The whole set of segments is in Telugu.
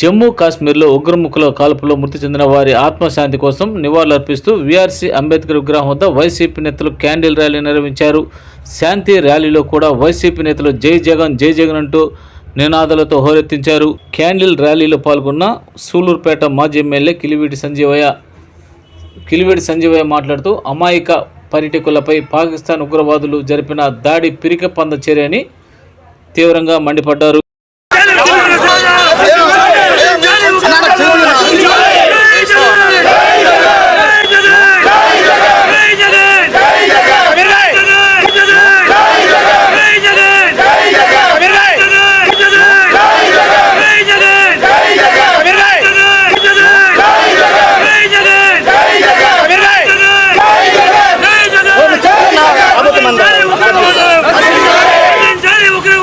జమ్మూ కాశ్మీర్లో ఉగ్రముఖుల కాల్పులో మృతి చెందిన వారి ఆత్మశాంతి కోసం నివాళులర్పిస్తూ వీఆర్సీ అంబేద్కర్ విగ్రహం వద్ద వైసీపీ నేతలు క్యాండిల్ ర్యాలీ నిర్వహించారు. శాంతి ర్యాలీలో కూడా వైసీపీ నేతలు జై జగన్ జై జగన్ అంటూ నినాదాలతో హోరెత్తించారు. క్యాండిల్ ర్యాలీలో పాల్గొన్న సూలూరుపేట మాజీ ఎమ్మెల్యే కిలివీటి సంజీవయ్య కిలివేడి సంజీవయ్య మాట్లాడుతూ అమాయక పర్యటకులపై పాకిస్తాన్ ఉగ్రవాదులు జరిపిన దాడి పిరిక పంద చర్యని తీవ్రంగా మండిపడ్డారు.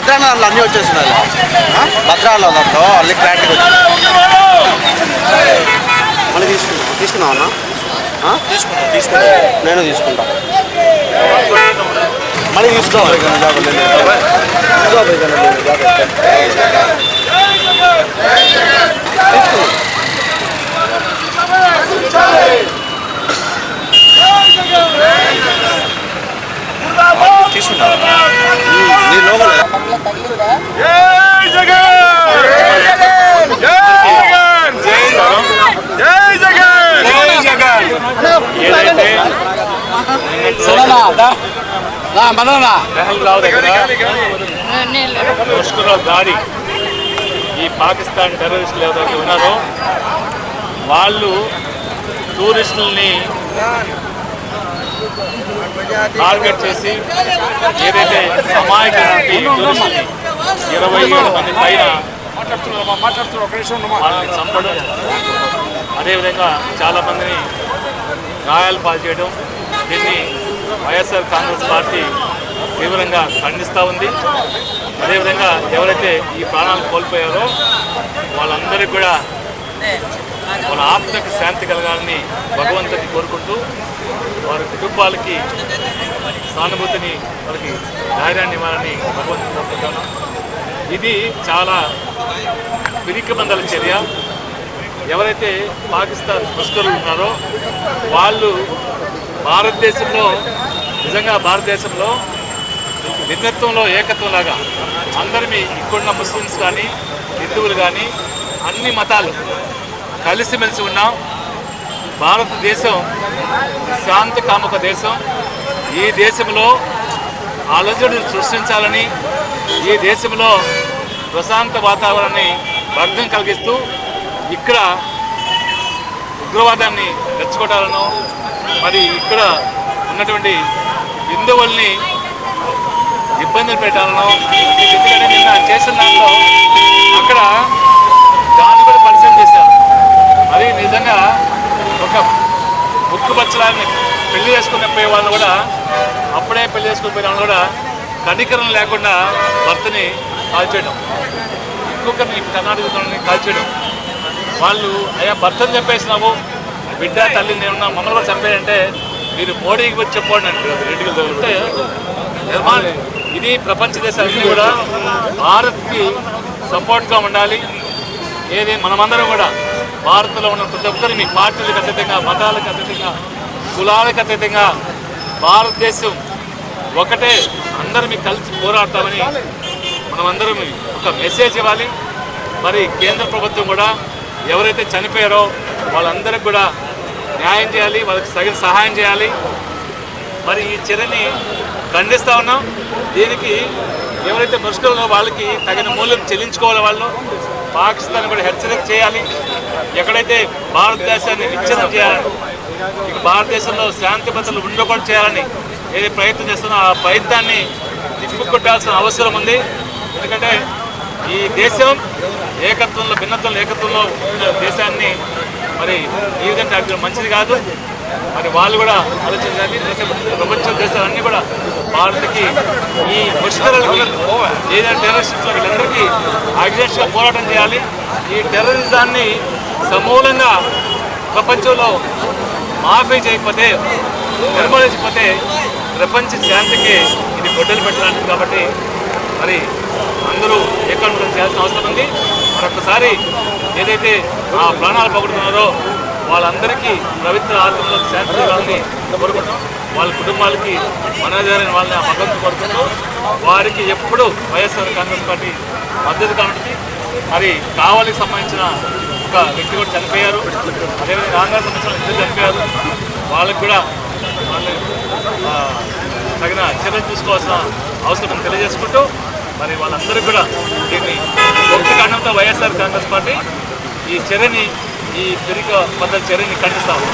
భద్రానాలు అన్నీ వచ్చేస్తున్నాయి. భద్రాలో దాంట్లో అన్ని క్లారిటీ మళ్ళీ తీసుకున్నా తీసుకున్నావు అన్న? తీసుకుంటా తీసుకుంటా నేను తీసుకుంటా. మళ్ళీ తీసుకోవాలి ఇక జాగ్రత్త. తీసుకోవాలి ఇక నేను జాగ్రత్త. నీ లోపల జై జగన్ జై జగన్ జై జగన్ జై జగన్ ఏదైతే పెహల్గావ్ దగ్గర దాడి. ఈ పాకిస్తాన్ టెర్రరిస్టులు ఎవరైతే ఉన్నారో వాళ్ళు టూరిస్టుల్ని టార్గెట్ చేసి ఏదైతే అమాయకటువంటి టూరిస్టుల్ని ఇరవై ఏడు మంది పైన వాళ్ళని చంపడం అదేవిధంగా చాలామందిని గాయాలు పాల్చేయడం దీన్ని వైఎస్ఆర్ కాంగ్రెస్ పార్టీ తీవ్రంగా ఖండిస్తూ ఉంది. అదేవిధంగా ఎవరైతే ఈ ప్రాణాలు కోల్పోయారో వాళ్ళందరికీ కూడా వాళ్ళ ఆత్మకి శాంతి కలగాలని భగవంతుని కోరుకుంటూ వారి కుటుంబాలకి సానుభూతిని వాళ్ళకి ధైర్యాన్ని ఇవ్వాలని భగవంతుని కోరుకుంటాను ఇది చాలా పిరికిబందల చర్య. ఎవరైతే పాకిస్తాన్ ముష్కరులు ఉన్నారో వాళ్ళు భారతదేశంలో నిజంగా భారతదేశంలో భిన్నత్వంలో ఏకత్వంలాగా అందరినీ ఇక్కడున్న ముస్లిమ్స్ కానీ హిందువులు కానీ అన్ని మతాలు కలిసిమెలిసి ఉన్నాం. భారతదేశం శాంతి దేశం. ఈ దేశంలో అలజడులు సృష్టించాలని ఈ దేశంలో ప్రశాంత వాతావరణాన్ని భగ్నం కలిగిస్తూ ఇక్కడ ఉగ్రవాదాన్ని రెచ్చగొట్టాలను మరి ఇక్కడ ఉన్నటువంటి హిందువుల్ని ఇబ్బందులు పెట్టాలను. ఎందుకంటే నిన్న చేసిన దాంట్లో అక్కడ దాన్ని కూడా పరిచయం చేశారు. అది నిజంగా ఒక ముక్కు పచ్చలాన్ని పెళ్ళి చేసుకుని పోయే వాళ్ళు కూడా అప్పుడే పెళ్ళి చేసుకుని పోయిన వాళ్ళు కూడా కనికరం లేకుండా భర్తని కాల్చేయడం. ఇంకొకరిని కర్ణాటకని కాల్చేయడం. వాళ్ళు అయ్యా భర్తను చెప్పేసినాము బిడ్డ తల్లి నేను కూడా చంపేయంటే మీరు మోడీకి వచ్చి చెప్పండి అంటే రెడ్డికి తగులుతే నిర్మాణం ఇది ప్రపంచ దేశాలన్నీ కూడా భారత్కి సపోర్ట్గా ఉండాలి. ఏది మనమందరం కూడా భారత్లో ఉన్న ప్రతి ఒక్కరు మీ పార్టీలకు అతీతంగా మతాలకు అతీతంగా కులాలకు అతీతంగా భారతదేశం ఒకటే. అందరం మీకు కలిసి పోరాడతామని మనమందరం ఒక మెసేజ్ ఇవ్వాలి. మరి కేంద్ర ప్రభుత్వం కూడా ఎవరైతే చనిపోయారో వాళ్ళందరికీ కూడా న్యాయం చేయాలి వాళ్ళకి తగిన సహాయం చేయాలి. మరి ఈ చర్యని ఖండిస్తూ ఉన్నాం. దీనికి ఎవరైతే ముష్కరులో వాళ్ళకి తగిన మూల్యం చెల్లించుకోవాలి వాళ్ళు. పాకిస్తాన్ కూడా హెచ్చరిక చేయాలి. ఎక్కడైతే భారతదేశాన్ని విచ్ఛిన్నం చేయాలని ఇక భారతదేశంలో శాంతి భద్రతలు ఉండకుండా చేయాలని ఏది ప్రయత్నం చేస్తున్నా ఆ ప్రయత్నాన్ని తిప్పుకొట్టాల్సిన అవసరం ఉంది. ఎందుకంటే ఈ దేశం ఏకత్వంలో భిన్నత్వంలో ఏకత్వంలో దేశాన్ని మరి ఈ విధంగా మంచిది కాదు. మరి వాళ్ళు కూడా ఆలోచించాలి. ప్రపంచ దేశాలన్నీ కూడా భారత్కి ఈ ముష్కరాలకు ఏదైనా టెర్రరిస్టులు వీళ్ళందరికీ అగ్రెస్ట్గా పోరాటం చేయాలి. ఈ టెర్రరిజాన్ని సమూలంగా ప్రపంచంలో మాఫీ చేయకపోతే నిర్మూలించకపోతే ప్రపంచ శాంతికి ఇది గొడ్డలు పెట్టడానికి కాబట్టి మరి అందరూ ఏకాంతం చేయాల్సిన అవసరం ఉంది. మరొకసారి ఏదైతే ఆ ప్రాణాలు పగుడుతున్నారో వాళ్ళందరికీ పవిత్ర ఆత్మలో శాంతి చేయాలని కోరుకుంటాం వాళ్ళ కుటుంబాలకి మనోధైర్యం వాళ్ళని ఆ మద్దతు కోరుకుంటూ వారికి ఎప్పుడు వైఎస్ఆర్ కాంగ్రెస్ పార్టీ మద్దతు కాబట్టి మరి కావలికి సంబంధించిన ఒక వ్యక్తి కూడా చనిపోయారు. అదేవిధంగా ఆంధ్ర సంబంధించిన ఇద్దరు చనిపోయారు. వాళ్ళకి కూడా వాళ్ళని తగిన చర్యలు తీసుకోవాల్సిన అవసరం తెలియజేసుకుంటూ మరి వాళ్ళందరూ కూడా దీన్ని ఒక్క కారణంతో వైఎస్ఆర్ కాంగ్రెస్ పార్టీ ఈ చర్యని ఈ పెరిగ పద్ధతి చర్యని ఖండిస్తాము